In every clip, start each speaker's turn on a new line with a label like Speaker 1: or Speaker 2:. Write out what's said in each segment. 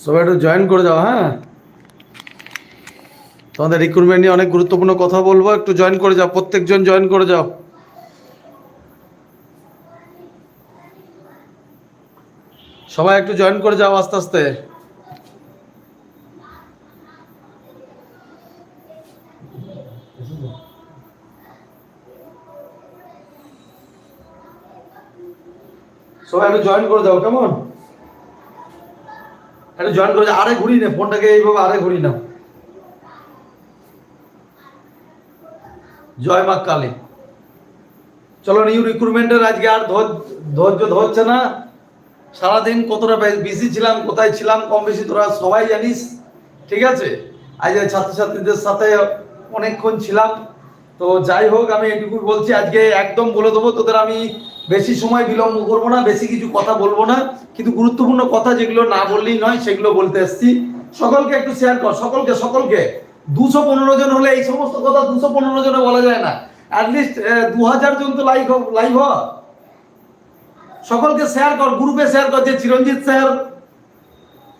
Speaker 1: সবাই একটু জয়েন করে যাও হ্যাঁ? তোমাদের রিক্রুটমেন্ট নিয়ে অনেক গুরুত্বপূর্ণ কথা বলব, একটু জয়েন করে যাও, প্রত্যেকজন জয়েন করে যাও। সবাই একটু জয়েন করে যাও আস্তে আস্তে। সবাই একটু জয়েন করে দাও কেমন? একটু জয়েন করে আরে ঘুরি না, ফোনটাকে এইভাবে আরে ঘুরি না জয় মা কালী। চলো নিউ রিক্রুটমেন্টের আজকে আর ধৈর্য ধরছে না। সারাদিন কতটা বিজি ছিলাম, কোথায় ছিলাম, কম বেশি তোরা সবাই জানিস, ঠিক আছে? আজ ছাত্রছাত্রীদের সাথে অনেকক্ষণ ছিলাম। তো যাই হোক, আমি এটুকু বলছি, আজকে একদম বলে দেবো, তোদের আমি বেশি সময় বিলম্ব করব না, বেশি কিছু কথা বলব না, কিন্তু গুরুত্বপূর্ণ কথা যেগুলো না বললেই নয়, সেগুলো বলতে এসছি। সকলকে একটু শেয়ার কর, সকলকে সকলকে। দুশো পনেরো জন হলে এই সমস্ত কথা দুশো পনেরো জনে বলা যায় না। অ্যাটলিস্ট দু হাজার জন তো লাইভ লাইভ হ। সকলকে শেয়ার কর গ্রুপে শেয়ার কর, যে চিরঞ্জিত স্যার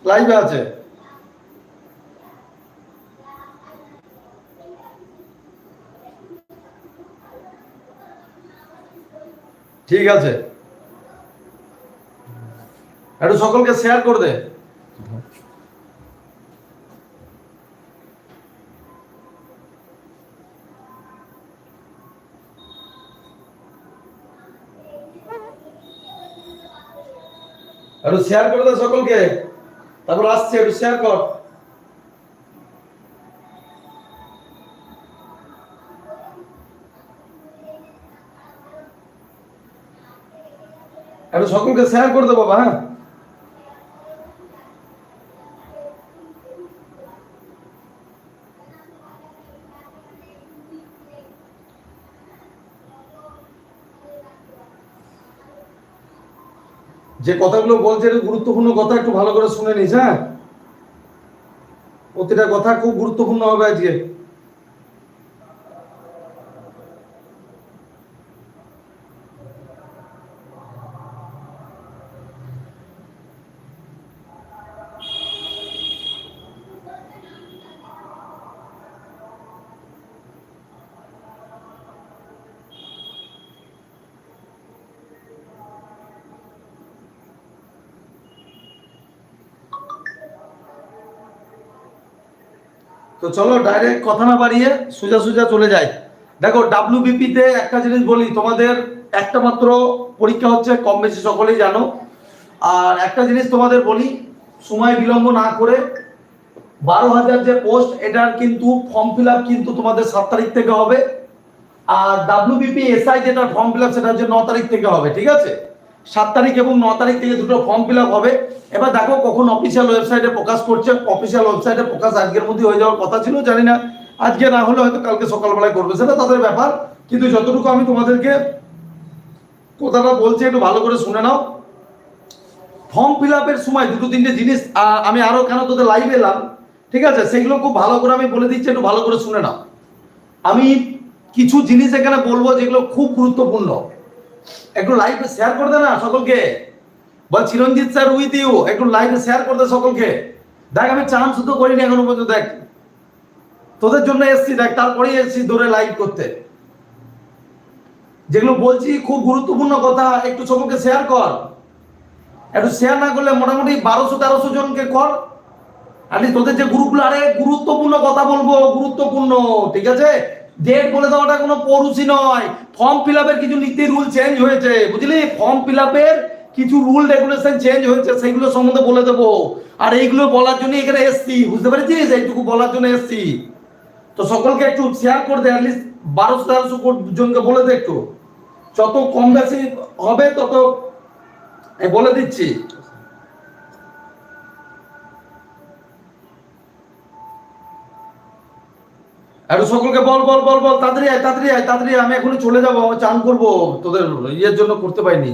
Speaker 1: লাইভে আছে। ঠিক আছে। একটু সকলকে শেয়ার করে দে। একটু শেয়ার করে দে সকলকে। তারপর আসছে, একটু শেয়ার কর। একটু সকলকে শেয়ার করে দে বাবা হ্যাঁ? যে কথাগুলো বলছে এটা গুরুত্বপূর্ণ কথা, একটু ভালো করে শুনে নিস হ্যাঁ? প্রতিটা কথা খুব গুরুত্বপূর্ণ হবে আজকে। তো চলো ডাইরেক্ট কথা না বাড়িয়ে সোজা সোজা চলে যাই। দেখো ডাব্লিউবিপি তে একটা জিনিস বলি, তোমাদের একটা মাত্র পরীক্ষা হচ্ছে, কম বেশি সকলেই জানো। আর একটা জিনিস তোমাদের বলি, সময় বিলম্ব না করে বারো হাজার যে পোস্ট এটার কিন্তু ফর্ম ফিল আপ কিন্তু তোমাদের সাত তারিখ থেকে হবে। আর ডাব্লিউবিপি এসআই যেটা ফর্ম ফিল আপ সেটা হচ্ছে ন তারিখ থেকে হবে, ঠিক আছে? সাত তারিখ এবং ন তারিখ থেকে দুটো ফর্ম ফিল হবে। এবার দেখো কখন অফিসিয়াল ওয়েবসাইটে প্রকাশ করছে। অফিসিয়াল ওয়েবসাইটে প্রকাশ আজকের মধ্যে হয়ে যাওয়ার কথা ছিল, জানি না। আজকে না হলে হয়তো কালকে সকালবেলায় করবে, সেটা তাদের ব্যাপার। কিন্তু যতটুকু আমি তোমাদেরকে কথাটা বলছি, একটু ভালো করে শুনে নাও। ফর্ম ফিল আপের সময় দুটো তিনটে জিনিস আমি আরও কেন তোদের লাইভ এলাম, ঠিক আছে? সেগুলো খুব ভালো করে আমি বলে দিচ্ছি, একটু ভালো করে শুনে নাও। আমি কিছু জিনিস এখানে বলব যেগুলো খুব গুরুত্বপূর্ণ। একটু লাইভে শেয়ার করে দে না সকলকে? বল, চিরঞ্জিত স্যার উইথ ইউ একটু লাইভে শেয়ার করে দে সকলকে। দেখ, আমি চান্স তো করিনি এখনও পর্যন্ত, দেখ। তোদের জন্য এসছি, দেখ, তারপরেই এসছি দৌড়ে লাইভ করতে। যেগুলো বলছি খুব গুরুত্বপূর্ণ কথা, একটু সকলকে শেয়ার কর। একটু শেয়ার না করলে মোটামুটি বারোশো তেরোশো জনকে কর আরে তোদের যে গ্রুপগুলো আরে, গুরুত্বপূর্ণ কথা বলব, গুরুত্বপূর্ণ, ঠিক আছে? ডেট বলে দেওয়াটা কোনো পরুষি নয়। ফর্ম ফিল আপের কিছু নীতি রুল চেঞ্জ হয়েছে। বুঝলি? ফর্ম ফিল আপের কিছু রুল রেগুলেশন চেঞ্জ হয়েছে, সেইগুলো সম্বন্ধে বলে দেবো। আর এইগুলো বলার জন্য এখানে এসছি, বুঝতে পেরেছিস? এইটুকু বলার জন্য এসছি। তো সকলকে একটু শেয়ার করে দে অ্যাটলিস্ট বারোশো, তেরোশো জনকে বলে দে একটু। যত কম বেশি হবে, তত বলে দিচ্ছি। একটু সকলকে বল বল বল বল তাড়াতাড়ি আয় তাড়াতাড়ি আয় তাড়াতাড়ি আমি এখনই চলে যাব আমার চান করব তোদের ইয়ের জন্য করতে পারিনি।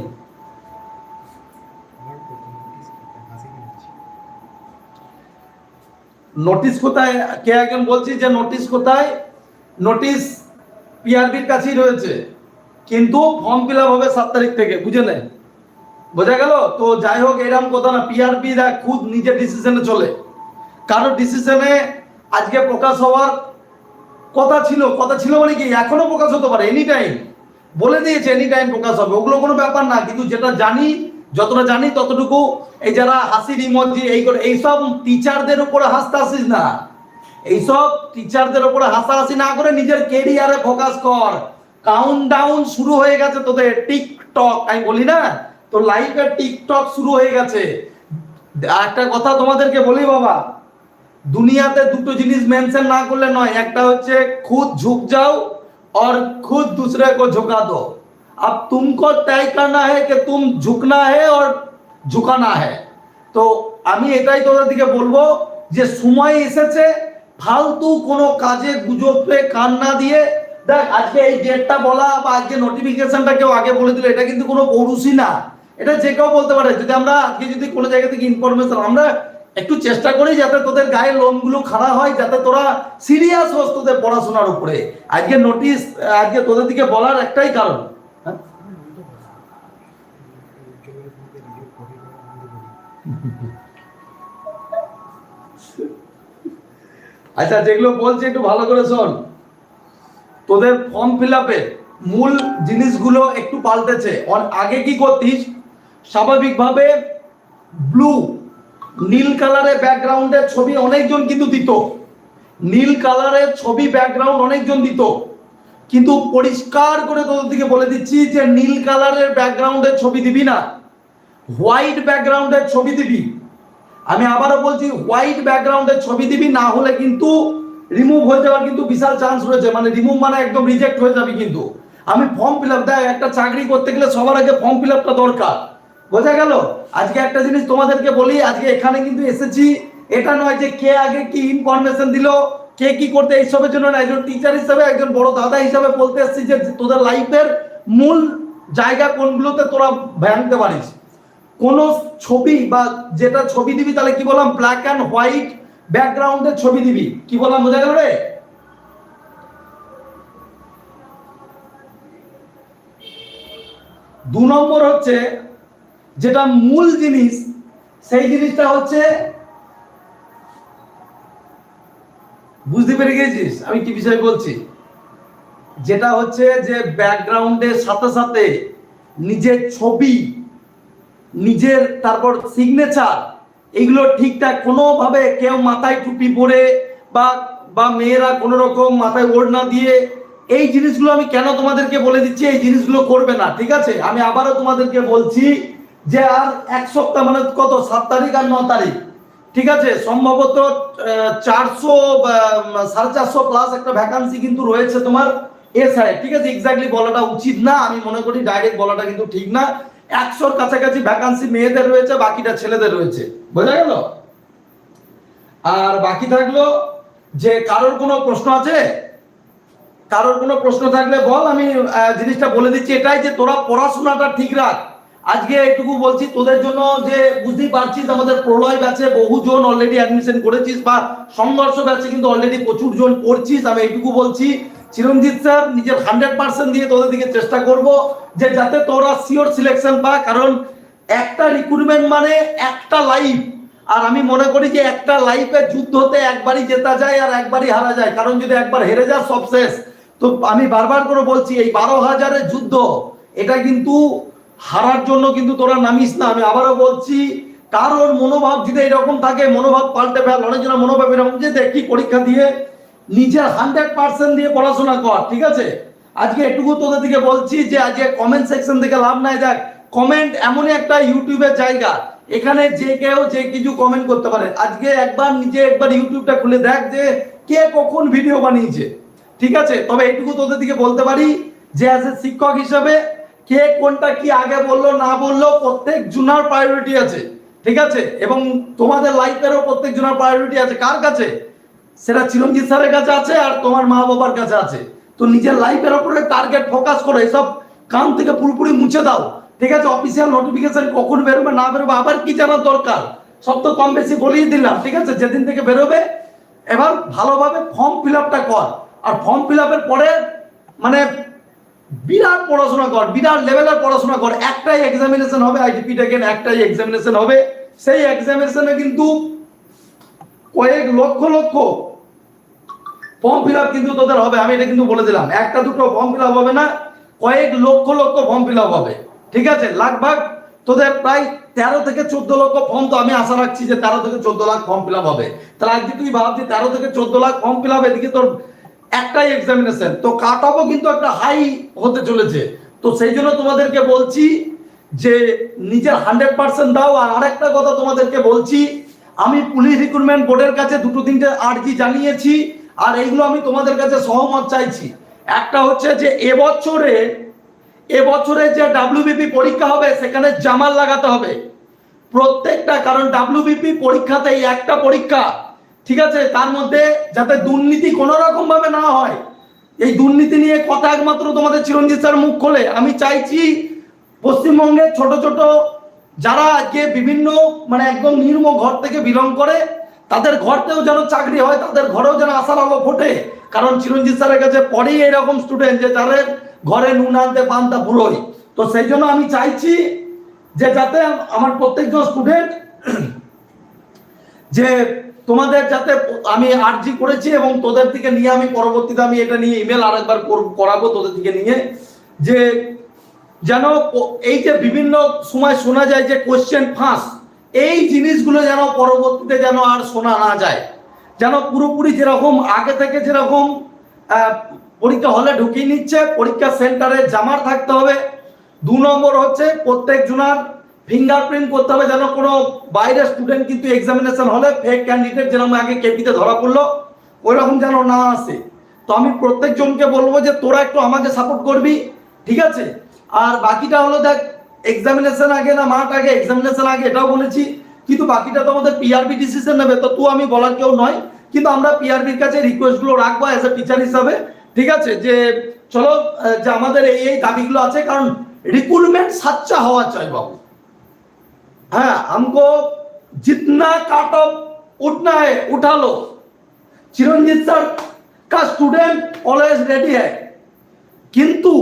Speaker 1: নোটিশ কোথায়? কে একজন বলছি যে নোটিশ কোথায়? নোটিশ পিআরবির কাছেই রয়েছে কিন্তু ফর্ম ফিল আপ হবে সাত তারিখ থেকে বুঝে নেয় বোঝা গেল? তো যাই হোক এরকম কথা না পিআরপি দেখ খুদ নিজের ডিসিশনে চলে। কারোর ডিসিশনে আজকে প্রকাশ হওয়ার কথা ছিল কথা ছিল মানে কি, এখনও প্রকাশ হতে পারে এনি টাইম বলে দিয়েছে এনি টাইম প্রকাশ হবে। ওগুলো কোনো ব্যাপার না, কিন্তু যেটা জানি, যতটা জানি ততটুকু এই যারা হাসির ইমোজি, এই করে, এইসব টিচারদের উপরে হাসতে আসিস না। এইসব টিচারদের উপরে হাসাহাসি না করে নিজের কেরিয়ারে ফোকাস কর। কাউন্ট ডাউন শুরু হয়ে গেছে তোদের টিকটক আমি বলি না তো লাইফে টিকটক শুরু হয়ে গেছে। একটা কথা তোমাদেরকে বলি বাবা দুনিয়াতে দুটো জিনিস মেনশন না করলে নয়। একটা হচ্ছে খুদ ঝুক যাও, আর খুদ दूसरे को झुका दो अब तुमको तय करना है कि तुम झुकना है और ঝুঁকানা হে। তো আমি এটাই তোদের দিকে বলব যে সময় এসেছে, ফালতু কোনো কাজে গুজবে কান না দিয়ে। দেখ, আজকে এই ডেটটা বলা বা আজকে নোটিফিকেশনটা কেউ আগে বলে দিল, এটা কিন্তু কোনো পৌরুষই না। এটা যে কেউ বলতে পারে। যদি আমরা আজকে যদি কোনো জায়গা থেকে ইনফরমেশন আমরা একটু চেষ্টা করি যাতে তোদের গায়ের লোমগুলো খাড়া হয়, যাতে তোরা সিরিয়াস হোস তোদের পড়াশোনার উপরে। আজকে নোটিশ আজকে তোদের দিকে বলার একটাই কারণ। হ্যাঁ? আচ্ছা যেগুলো বলছি একটু ভালো করে শোন। তোদের ফর্ম ফিল মূল জিনিসগুলো একটু পাল্টেছে। আগে কি করতিস? স্বাভাবিকভাবে ব্লু নীল কালারের ব্যাকগ্রাউন্ডের ছবি অনেকজন কিন্তু দিত। নীল কালারের ছবি ব্যাকগ্রাউন্ড অনেকজন দিত। কিন্তু পরিষ্কার করে তোদের দিকে বলে দিচ্ছি যে নীল কালারের ব্যাকগ্রাউন্ডের ছবি দিবি না। হোয়াইট ব্যাকগ্রাউন্ডের ছবি দিবি। আমি আবারও বলছি, হোয়াইট ব্যাকগ্রাউন্ডের ছবি দিবি, না হলে কিন্তু রিমুভ হয়ে যাওয়ার কিন্তু বিশাল চান্স রয়েছে। মানে রিমুভ মানে একদম রিজেক্ট হয়ে যাবে কিন্তু। আমি ফর্ম ফিল আপ দেখ, একটা চাকরি করতে গেলে সবার আগে ফর্ম ফিল আপটা দরকার। বোঝা গেল? আজকে একটা জিনিস তোমাদেরকে বলি, আজকে এখানে কিন্তু এসেছি। এটা নয় যে কে আগে কি ইনফরমেশন দিল, কে কি করতে, এইসবের জন্য না একজন টিচার হিসাবে, একজন বড় দাদা হিসাবে বলতে এসেছি যে তোদের লাইফের মূল জায়গা কোনগুলোতে তোরা ভাঙতে পারিস। কোন ছবি বা যেটা ছবি দিবি, তাহলে কি বললাম? ব্ল্যাক অ্যান্ড হোয়াইট ব্যাকগ্রাউন্ডের ছবি দিবি। কি বললাম, বোঝা গেল রে? দু নম্বর হচ্ছে যেটা মূল জিনিস, সেই জিনিসটা হচ্ছে বুঝতে পেরে গেছিস? আমি কি বিষয় বলছি। যেটা হচ্ছে যে ব্যাকগ্রাউন্ডের সাথে সাথে নিজের ছবি, নিজের তারপর সিগনেচার এগুলো ঠিকঠাক কোনোভাবে কেউ মাথায় টুপি পরে বা বা মেয়েরা কোনো রকম মাথায় ওড়না দিয়ে, এই জিনিসগুলো আমি কেন তোমাদেরকে বলে দিচ্ছি? এই জিনিসগুলো করবে না, ঠিক আছে? আমি আবারও তোমাদেরকে বলছি যে আর এক সপ্তাহ মানে কত? সাত তারিখ আর ন তারিখ। ঠিক আছে? সম্ভবত চারশো সাড়ে চারশো প্লাস একটা ভ্যাকান্সি কিন্তু রয়েছে তোমার এসআই। ঠিক আছে? এক্স্যাক্টলি বলাটা উচিত না। আমি মনে করি ডাইরেক্ট বলাটা কিন্তু ঠিক না। একশোর কাছাকাছি ভ্যাকান্সি মেয়েদের রয়েছে, বাকিটা ছেলেদের রয়েছে। বোঝা গেল? আর বাকি থাকল যে কারোর কোনো প্রশ্ন আছে? কারোর কোনো প্রশ্ন থাকলে বল, আমি জিনিসটা বলে দিচ্ছি এটাই যে তোরা পড়াশোনাটা ঠিক রাখ। আজকে এটুকু বলছি, তোদের জন্য যে বুঝতেই পারছিস আমাদের প্রলয় ব্যাচে বহুজন অলরেডি অ্যাডমিশন করেছিস বা সংঘর্ষ ব্যাচে কিন্তু অলরেডি প্রচুর জন পড়ছিস আমি এইটুকু বলছি। চিরঞ্জিত স্যার, নিজের হান্ড্রেড পার্সেন্ট দিয়ে তোদের দিকে চেষ্টা করব যে যাতে তোরা সিওর সিলেকশন পা, কারণ একটা রিক্রুটমেন্ট মানে একটা লাইফ আর আমি মনে করি যে একটা লাইফে যুদ্ধ হতে একবারই জেতা যায় আর একবারই হারা যায়। কারণ যদি একবার হেরে যা সব শেষ। তো আমি বারবার করে বলছি, এই বারো হাজারের যুদ্ধ, এটা কিন্তু হারার জন্য কিন্তু তোরা নামিস না, আমি আবারও বলছি, কারোর মনোভাব যদি এরকম থাকে, মনোভাব পাল্টে ফেল অনেকজনের মনোভাব এরকম যে দেখি পরীক্ষা দিয়ে নিজের হান্ড্রেড পার্সেন্ট দিয়ে পড়াশোনা কর, ঠিক আছে? আজকে এটুকু তোদের দিকে বলছি যে আজকে কমেন্ট সেকশন থেকে লাভ নাই, দেখ কমেন্ট এমনই একটা ইউটিউবের জায়গা, এখানে যে কেউ যে কিছু কমেন্ট করতে পারে। আজকে একবার নিজে একবার ইউটিউবটা খুলে দেখ যে কে কখন ভিডিও বানিয়েছে, ঠিক আছে? তবে এটুকু তোদের দিকে বলতে পারি যে এ শিক্ষক হিসাবে কে কোনটা কি আগে বলল, না বলল, প্রত্যেক জুনার প্রায়োরিটি আছে, ঠিক আছে? এবং তোমাদের লাইফেরও প্রত্যেক জনের প্রায়োরিটি আছে। কার কাছে? সেটা চিরঞ্জিত স্যারের কাছে আছে আর তোমার মা বাবার কাছে আছে। তো নিজের লাইফের ওপরে টার্গেট ফোকাস করো এসব কান থেকে পুরোপুরি মুছে দাও, ঠিক আছে? অফিসিয়াল নোটিফিকেশন কখন বেরোবে, না বেরোবে, আবার কি জানার দরকার? সব তো কম বেশি বলেই দিলাম, ঠিক আছে? যেদিন থেকে বেরোবে, এবার ভালোভাবে ফর্ম ফিল আপটা কর। আর ফর্ম ফিল আপের পরে মানে বিরাট পড়াশোনা কর, বিরাট লেভেলের পড়াশোনা কর। একটাই এক্সামিনেশন হবে আইডিপি টেকেন একটাই এক্সামিনেশন হবে। সেই এক্সামিনেশনে কিন্তু কয়েক lakh lakh form fill up কিন্তু তোদের হবে। আমি এটা কিন্তু বলে দিলাম। একটা দুটো ফর্ম ফিল হবে না, কয়েক লক্ষ লক্ষ ফর্ম ফিল হবে। ঠিক আছে? লাগভাগ, তোদের প্রায় তেরো থেকে চোদ্দ লক্ষ ফর্ম তো আমি আশা রাখছি যে তেরো থেকে চোদ্দ লাখ ফর্ম ফিল হবে। তাহলে আজকে তুই ভাবছি তেরো থেকে চোদ্দ লাখ ফর্ম ফিল আপ এদিকে তোর একটাই এক্সামিনেশন তো কাট অফও কিন্তু একটা হাই হতে চলেছে। তো সেই জন্য তোমাদেরকে বলছি যে নিজের হান্ড্রেড পার্সেন্ট দাও। আর আরেকটা কথা তোমাদেরকে বলছি, আমি পুলিশ রিক্রুটমেন্ট বোর্ডের কাছে দুটো, তিনটে আর্জি জানিয়েছি, আর এইগুলো আমি তোমাদের কাছে সহমত চাইছি। একটা হচ্ছে যে এবছরে এবছরে যে ডাব্লিউবিপি পরীক্ষা হবে, সেখানে জামাল লাগাতে হবে। প্রত্যেকটা, কারণ ডাব্লিউবিপি পরীক্ষাতে একটা পরীক্ষা। ঠিক আছে? তার মধ্যে যাতে দুর্নীতি কোনো রকম ভাবে না হয়। এই দুর্নীতি নিয়ে কথা একমাত্র তোমাদের চিরঞ্জিত স্যার মুখ খোলে। আমি চাইছি পশ্চিমবঙ্গের ছোট ছোট যারা আজকে বিভিন্ন মানে একদম নির্ম ঘর থেকে বিলং করে, তাদের ঘরতেও যেন চাকরি হয়, তাদের ঘরেও যেন আশার আলো ফোটে। কারণ চিরঞ্জিত স্যারের কাছে পড়েই এরকম স্টুডেন্ট যে তাদের ঘরে নুন আনতে, পান্তা পুরোই তো সেই জন্য আমি চাইছি যে যাতে আমার প্রত্যেকজন স্টুডেন্ট যে তোমাদের যাতে আমি আর্জি করেছি এবং তোদের থেকে নিয়ে আমি পরবর্তীতে আমি এটা নিয়ে ইমেল আরেকবার কর- করাবো তোদের থেকে নিয়ে, যে যেন এই যে বিভিন্ন সময় শোনা যায় যে কোশ্চেন ফাঁস এই জিনিসগুলো যেন পরবর্তীতে যেন আর শোনা না যায়। যেন পুরোপুরি যেরকম আগে থেকে যেরকম পরীক্ষা হলে ঢুকিয়ে নিচ্ছে, পরীক্ষা সেন্টারে জামার থাকতে হবে। দু নম্বর হচ্ছে প্রত্যেক জনার ফিঙ্গারপ্রিন্ট করতে হবে যেন কোনো বাইরের স্টুডেন্ট কিন্তু এক্সামিনেশন হলে ফেক ক্যান্ডিডেট যেন আগে কেপিতে ধরা পড়ল ওই রকম যেন না আসে। তো আমি প্রত্যেকজনকে বলব যে তোরা একটু আমাকে সাপোর্ট করবি, ঠিক আছে? আর বাকিটা হলো দেখ এক্সামিনেশন আগে না মাঠ আগে এক্সামিনেশন আগে, এটাও বলেছি। কিন্তু বাকিটা তো আমাদের পিআরবি ডিসিশন নেবে, তো তুই আমি বলার কেউ নয় কিন্তু আমরা পিআরবির কাছে রিকোয়েস্টগুলো রাখব অ্যাজ এ টিচার হিসাবে, ঠিক আছে? যে চলো যে আমাদের এই এই দাবিগুলো আছে, কারণ রিক্রুটমেন্ট সাচ্চা হওয়া চাই বাবু। हाँ हमको जितना काट ऑफ उठना है उठा लो चिरंजीत सर का स्टूडेंट ऑलवेज रेडी है কিন্তু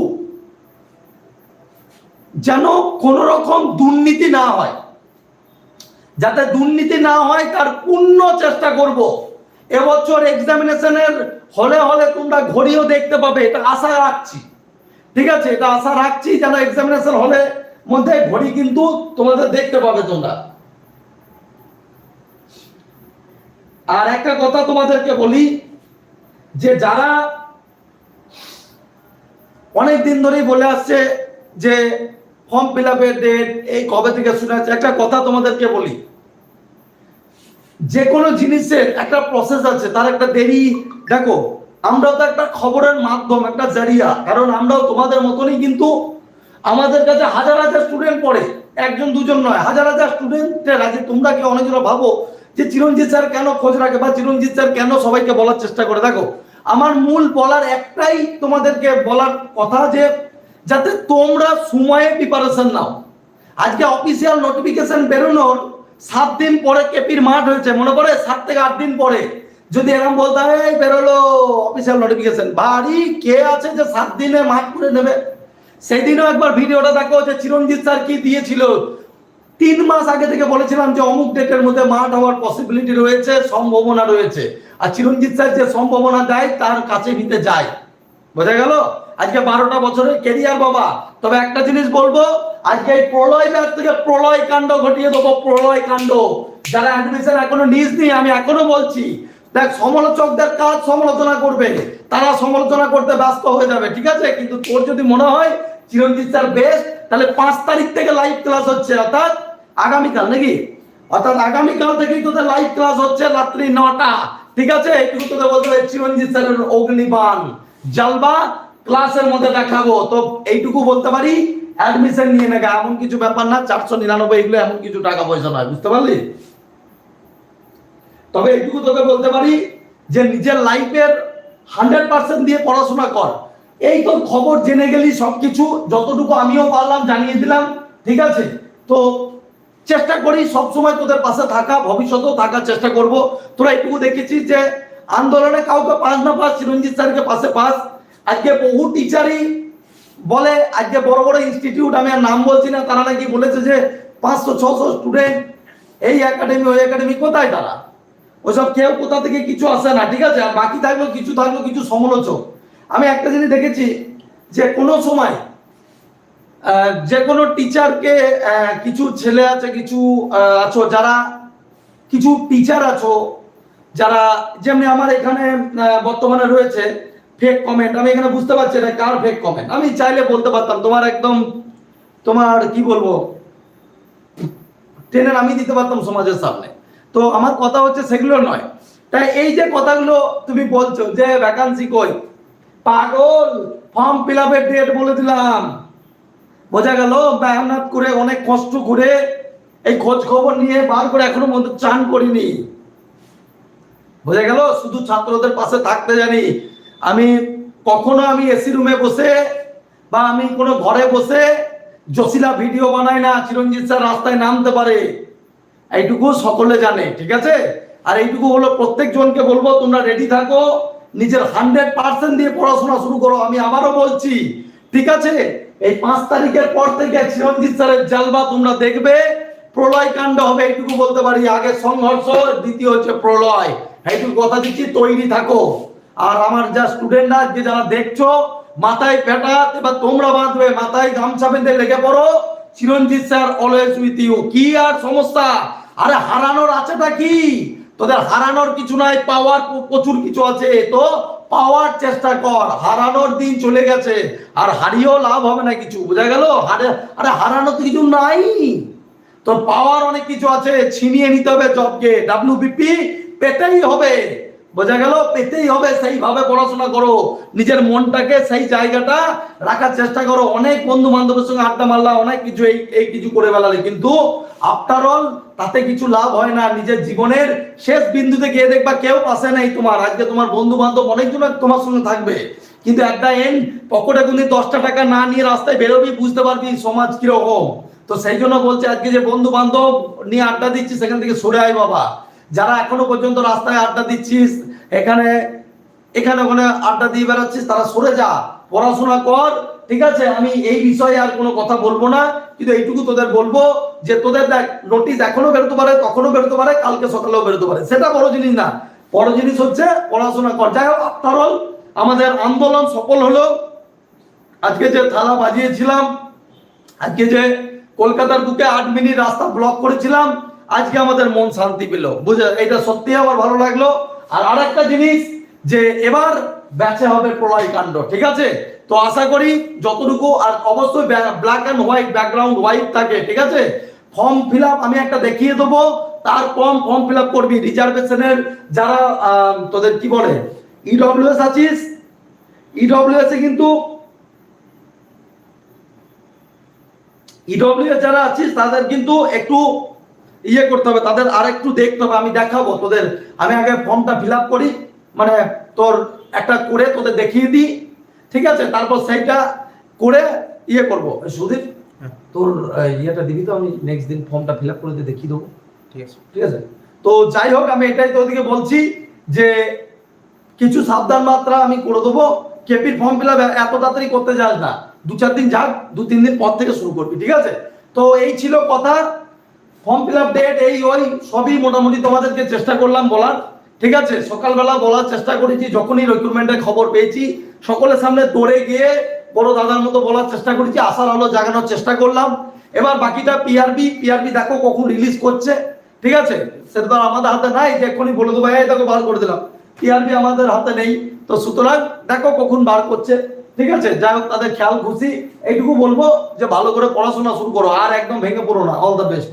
Speaker 1: যেন কোন রকম দুর্নীতি না হয় যাতে দুর্নীতি না হয় তার পূর্ণ চেষ্টা করব এবছর এক্সামিনেশনের হলে হলে তোমরা ঘড়িও দেখতে পাবে এটা আশা রাখছি ঠিক আছে এটা আশা রাখছি যেন এক্সামিনেশন হলে মধ্যে ঘড়ি কিন্তু তোমাদের দেখতে পাবে তোমরা। আর একটা কথা তোমাদেরকে বলি, যে যারা অনেক দিন ধরেই বলে আসছে যে ফর্ম ফিল আপের ডেট এই কবে থেকে শুনে আছে একটা কথা তোমাদেরকে বলি। যে কোনো জিনিসের একটা প্রসেস আছে, তার একটা দেরি। দেখো আমরাও তো একটা খবরের মাধ্যম, একটা জারিয়া, কারণ আমরাও তোমাদের মতনই কিন্তু আমাদের কাছে হাজার হাজার স্টুডেন্ট পড়ে, একজন, দুজন নয়, হাজার হাজার স্টুডেন্টের আছে তোমরা কি অনেকজন ভাবো যে চিরঞ্জিত স্যার কেন খোঁজ রাখে বা চিরঞ্জিত স্যার কেন সবাইকে বলার চেষ্টা করে? দেখো, আমার মূল বলার একটাই তোমাদেরকে বলার কথা যে যাতে তোমরা সময়ে প্রিপারেশন নাও। আজকে অফিসিয়াল নোটিফিকেশন বেরোনোর সাত দিন পরে কেপির মাঠ হয়েছে, মনে করে সাত থেকে আট দিন পরে। যদি এরকম বলতে হয় বেরোলো অফিসিয়াল নোটিফিকেশন বাড়ি কে আছে যে সাত দিনে মাঠ করে নেবে? সেদিনও একবার ভিডিওটা দেখো যে চিরঞ্জিত স্যার কি দিয়েছিল। তিন মাস আগে থেকে বলেছিলাম যে অমুক ডেটের মধ্যে মাঠ হওয়ার পসিবিলিটি রয়েছে, সম্ভাবনা রয়েছে। আর চিরঞ্জিত স্যার যে সম্ভাবনা দেয়, তার কাছে নিতে যায়। বোঝা গেল? আজকে বারোটা বছরের কেরিয়ার বাবা। তবে একটা জিনিস বলব, আজকে এই প্রলয় ব্যাগ থেকে প্রলয় কাণ্ড ঘটিয়ে দেবো, প্রলয় কাণ্ড। যারা অ্যাডমিশন এখনও নিজ নি আমি এখনও বলছি, দেখ, সমালোচকদের কাজ সমালোচনা করবে। তারা সমালোচনা করতে ব্যস্ত হয়ে যাবে, ঠিক আছে? কিন্তু তোর যদি মনে হয় চিরঞ্জিত স্যার বেস্ট তাহলে পাঁচ তারিখ থেকে লাইভ ক্লাস হচ্ছে, অর্থাৎ আগামীকাল নাকি? অর্থাৎ আগামীকাল থেকেই তোদের লাইভ ক্লাস হচ্ছে রাত্রি নটা। ঠিক আছে? এইটুকু তোদের বলতে হবে চিরঞ্জিত স্যারের অগ্নিবান জালবা ক্লাসের মধ্যে দেখাবো। তো এইটুকু বলতে পারি অ্যাডমিশন নিয়ে নেবে এমন কিছু ব্যাপার না, চারশো নিরানব্বই এগুলো এমন কিছু টাকা পয়সা নয়, বুঝতে পারলি? তবে এইটুকু তোকে বলতে পারি যে নিজের লাইফের হান্ড্রেড পার্সেন্ট দিয়ে পড়াশোনা কর। এই তোর খবর জেনে গেলি সবকিছু, যতটুকু আমিও পারলাম, জানিয়ে দিলাম, ঠিক আছে? তো চেষ্টা করি সবসময় তোদের পাশে থাকা, ভবিষ্যতেও থাকার চেষ্টা করব। তোরা এইটুকু দেখেছিস যে আন্দোলনে কাউকে পাস না পাস, চিরঞ্জিত স্যারকে পাশে পাস। আজকে বহু টিচারই বলে, আজকে বড় বড় ইনস্টিটিউট আমি আর নাম বলছি না, তারা নাকি বলেছে যে পাঁচশো, ছশো স্টুডেন্ট এই একাডেমি ওই একাডেমি কোথায় তারা? ওইসব কেউ কোথা থেকে কিছু আসে না, ঠিক আছে? আর বাকি থাকল কিছু থাকল কিছু সমালোচক। আমি একটা জিনিস দেখেছি যে কোনো সময় যে কোনো টিচারকে কিছু ছেলে আছে, কিছু আছো, যারা, কিছু টিচার আছো, যারা যেমনি আমার এখানে বর্তমানে রয়েছে ফেক কমেন্ট আমি এখানে বুঝতে পারছি এটা কার ফেক কমেন্ট আমি চাইলে বলতে পারতাম, তোমার একদম, তোমার কি বলব, টেনে আমি দিতে পারতাম সমাজের সামনে। তো আমার কথা হচ্ছে সেগুলো নয়। তাই এই যে কথাগুলো তুমি বলছো যে ভ্যাকান্সি কই পাগল। ফর্ম ফিল আপের ডেট বলে দিলাম। বোঝা গেল মেহনত করে অনেক কষ্ট করে এই খোঁজ খবর নিয়ে বার করে এখনও পর্যন্ত চান করিনি। বোঝা গেল শুধু ছাত্রদের পাশে থাকতে জানি। আমি কখনো আমি এসি রুমে বসে বা আমি কোনো ঘরে বসে জসিলা ভিডিও বানাই না, চিরঞ্জিত স্যার রাস্তায় নামতে পারে। এইটুকু সকলে জানে, ঠিক আছে? আর এইটুকু হলো প্রত্যেক জনকে বলব, তোমরা রেডি থাকো। নিজের হান্ড্রেড পার্সেন্ট দিয়ে পড়াশোনা শুরু করো, আমি আবারও বলছি। ঠিক আছে? এই পাঁচ তারিখের পর থেকে চিরঞ্জিত স্যারের জালবা তোমরা দেখবে। প্রলয় কাণ্ড হবে, এইটুকু বলতে পারি। আগে সংঘর্ষ, দ্বিতীয় হচ্ছে প্রলয়। এইটুকু কথা দিচ্ছি, তৈরি থাকো। আর আমার যা স্টুডেন্টরা আজকে যারা দেখছ, মাথায় পেটা এবার তোমরা বাঁধবে, মাথায় গামছা বেঁধে লেগে পড়ো। Chiranjit sir always with you কি আর সমস্যা? আরে হারানোর আছেটা কি? তোদের হারানোর কিছু নাই পাওয়ার প্রচুর কিছু আছে। তো পাওয়ার চেষ্টা কর, হারানোর দিন চলে গেছে, আর হারিয়েও লাভ হবে না কিছু। বোঝা গেল? হারে আরে হারানো তো কিছু নাই। তোর পাওয়ার অনেক কিছু আছে, ছিনিয়ে নিতে হবে জবকে ডাব্লিউবিপি পেতেই হবে। বোঝা গেল? পেতেই হবে, সেইভাবে পড়াশোনা করো। নিজের মনটাকে সেই জায়গাটা রাখার চেষ্টা করো। অনেক বন্ধু বান্ধবের সঙ্গে আড্ডা মারলা, অনেক কিছু এই এই কিছু করে বেলালে কিন্তু আফটার অল তাতে কিছু লাভ হয় না, নিজের জীবনের শেষ বিন্দুতে গিয়ে দেখবা কেউ পাশে নেই তোমার। আজকে তোমার বন্ধু বান্ধব অনেকজন তোমার সঙ্গে থাকবে। কিন্তু একটা এন্ড পকেটে কিন্তু দশটা টাকা না নিয়ে রাস্তায় বেরোবি, বুঝতে পারবি সমাজ কীরকম। তো সেই জন্য বলছে, আজকে যে বন্ধু বান্ধব নিয়ে আড্ডা দিচ্ছি সেখান থেকে সরে আয় বাবা। যারা এখনও পর্যন্ত রাস্তায় আড্ডা দিচ্ছিস, এখানে এখানে ওখানে আড্ডা দিয়ে বেড়াচ্ছিস, তারা সরে যা। পড়াশোনা কর ঠিক আছে, আমি এই বিষয়ে আর কোনো কথা বলব না, কিন্তু এইটুকু তোদের বলব যে তোদের দেখ নোটিশ এখনও বেরোতে পারে, তখনও বেরোতে পারে, কালকে সকালেও বেরোতে পারে। সেটা বড় জিনিস না। বড় জিনিস হচ্ছে পড়াশোনা কর। যাই হোক আফটার অল আমাদের আন্দোলন সফল হলো। আজকে যে থালা বাজিয়েছিলাম, আজকে যে কলকাতার বুকে আট মিনিট রাস্তা ব্লক করেছিলাম, আজকে আমাদের মন শান্তি পেল। বুঝে এটা সত্যি আমার ভালো লাগল। আর আরেকটা জিনিস যে এবার ব্যাচে হবে প্রলয় কাণ্ড, ঠিক আছে? তো আশা করি যতটুকু আর অবশ্যই black and white background white থাকে, ঠিক আছে? ফর্ম ফিল আমি একটা দেখিয়ে দেবো, তার কম ফর্ম ফিল করবি রিজার্ভেশনের যারা তোদের কি বলে ইডব্লিউএস আছিস? ইডব্লিউএস এ কিন্তু ইডব্লিউ যারা আছিস, তাদের কিন্তু একটু ইয়ে করতে হবে, তাদের আর একটু দেখতে হবে, আমি দেখাবো তোদের। আমি আগে ফর্মটা ফিল করি মানে তোর একটা করে তোদের দেখিয়ে দিই। ঠিক আছে তারপর সেইটা করে ইয়ে করব। সুদীপ তোর আহ, ইয়েটা দিবি তো আমি নেক্সট দিন ফর্মটা ফিল আপ করে দিয়ে দেখিয়ে দেবো।
Speaker 2: ঠিক আছে।
Speaker 1: ঠিক আছে? তো যাই হোক আমি এটাই তো তোদেরকে বলছি যে কিছু সাবধান মাত্রা আমি করে দেবো। কেপির ফর্ম ফিল এত তাড়াতাড়ি করতে যাস না। দু চার দিন যাক দু তিন দিন পর থেকে শুরু করবি ঠিক আছে? তো এই ছিল কথা। ফর্ম ফিল আপ ডেট এই ওই সবই মোটামুটি তোমাদেরকে চেষ্টা করলাম বলার। ঠিক আছে? সকালবেলা বলার চেষ্টা করেছি যখনই রিক্রুটমেন্টের খবর পেয়েছি। সকলের সামনে দৌড়ে গিয়ে বড় দাদার মতো বলার চেষ্টা করেছি আশার আলো জাগানোর চেষ্টা করলাম। এবার বাকিটা পিআরবি পিআরবি দেখো কখন রিলিজ করছে। ঠিক আছে? সেটা তো আমাদের হাতে নাই যে এক্ষুনি বলে দেবো। এই দেখো, বার করে দিলাম। পিআরবি আমাদের হাতে নেই। তো সুতরাং দেখো কখন বার করছে। ঠিক আছে? যাই হোক, তাদের খেয়াল খুশি। এইটুকু বলব যে ভালো করে পড়াশোনা শুরু করো, আর একদম ভেঙে পড়ো না। All the best